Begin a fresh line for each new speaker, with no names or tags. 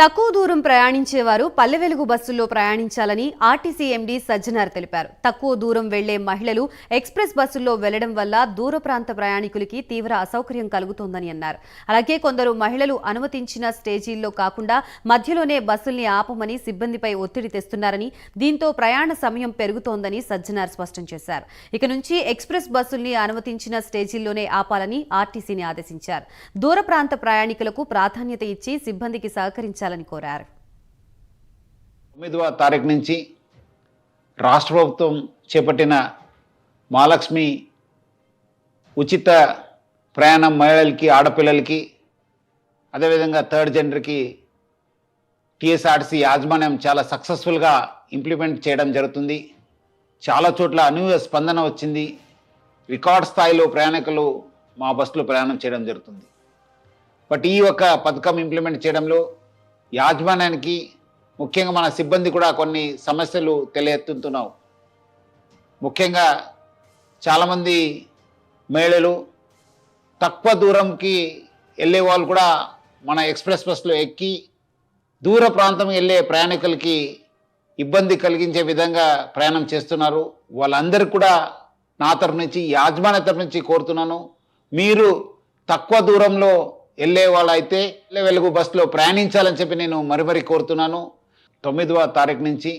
తక్కువ దూరం ప్రయాణించేవారు పల్లె వెలుగు బస్సుల్లో ప్రయాణించాలని ఆర్టీసీ ఎండీ సజ్జనార్ తెలిపారు. తక్కువ దూరం వెళ్ళే మహిళలు ఎక్స్ప్రెస్ బస్సుల్లో వెళ్ళడం వల్ల దూర ప్రాంత ప్రయాణికులకి తీవ్ర అసౌకర్యం కలుగుతోందని అన్నారు. అలాగే కొందరు మహిళలు అనుమతించిన స్టేజీల్లో కాకుండా మధ్యలోనే బస్సుల్ని ఆపమని సిబ్బందిపై ఒత్తిడి తెస్తున్నారని దీంతో ప్రయాణ సమయం పెరుగుతోందని సజ్జనార్ స్పష్టం చేశారు. ఇక నుంచి ఎక్స్ప్రెస్ బస్సుల్ని అనుమతించిన స్టేజీల్లోనే ఆపాలని ఆర్టీసీని ఆదేశించారు. దూర ప్రాంత ప్రయాణికులకు ప్రాధాన్యత ఇచ్చి సిబ్బందికి సహకరించాలని కోరారు.
తొమ్మిదవ తారీఖు నుంచి రాష్ట్ర ప్రభుత్వం చేపట్టిన మహాలక్ష్మి ఉచిత ప్రయాణం మహిళలకి ఆడపిల్లలకి అదేవిధంగా థర్డ్ జెండర్కి టీఎస్ఆర్టీసీ యాజమాన్యం చాలా సక్సెస్ఫుల్గా ఇంప్లిమెంట్ చేయడం జరుగుతుంది. చాలా చోట్ల అనూహ్య స్పందన వచ్చింది. రికార్డ్ స్థాయిలో ప్రయాణికులు మా బస్సులో ప్రయాణం చేయడం జరుగుతుంది. బట్ ఈ యొక్క పథకం ఇంప్లిమెంట్ చేయడంలో యాజమాన్యానికి ముఖ్యంగా మన సిబ్బంది కూడా కొన్ని సమస్యలు తెలియెత్తుతున్నావు ముఖ్యంగా చాలామంది మహిళలు తక్కువ దూరంకి వెళ్ళే వాళ్ళు కూడా మన ఎక్స్ప్రెస్ బస్సులో ఎక్కి దూర ప్రాంతం వెళ్ళే ప్రయాణికులకి ఇబ్బంది కలిగించే విధంగా ప్రయాణం చేస్తున్నారు. వాళ్ళందరూ కూడా నా తరఫు నుంచి యాజమాన్య తరఫు నుంచి కోరుతున్నాను మీరు తక్కువ దూరంలో వెళ్ళే వాళ్ళైతే వెలుగు బస్సులో ప్రయాణించాలని చెప్పి నేను మరి మరీ కోరుతున్నాను. తొమ్మిదవ తారీఖు నుంచి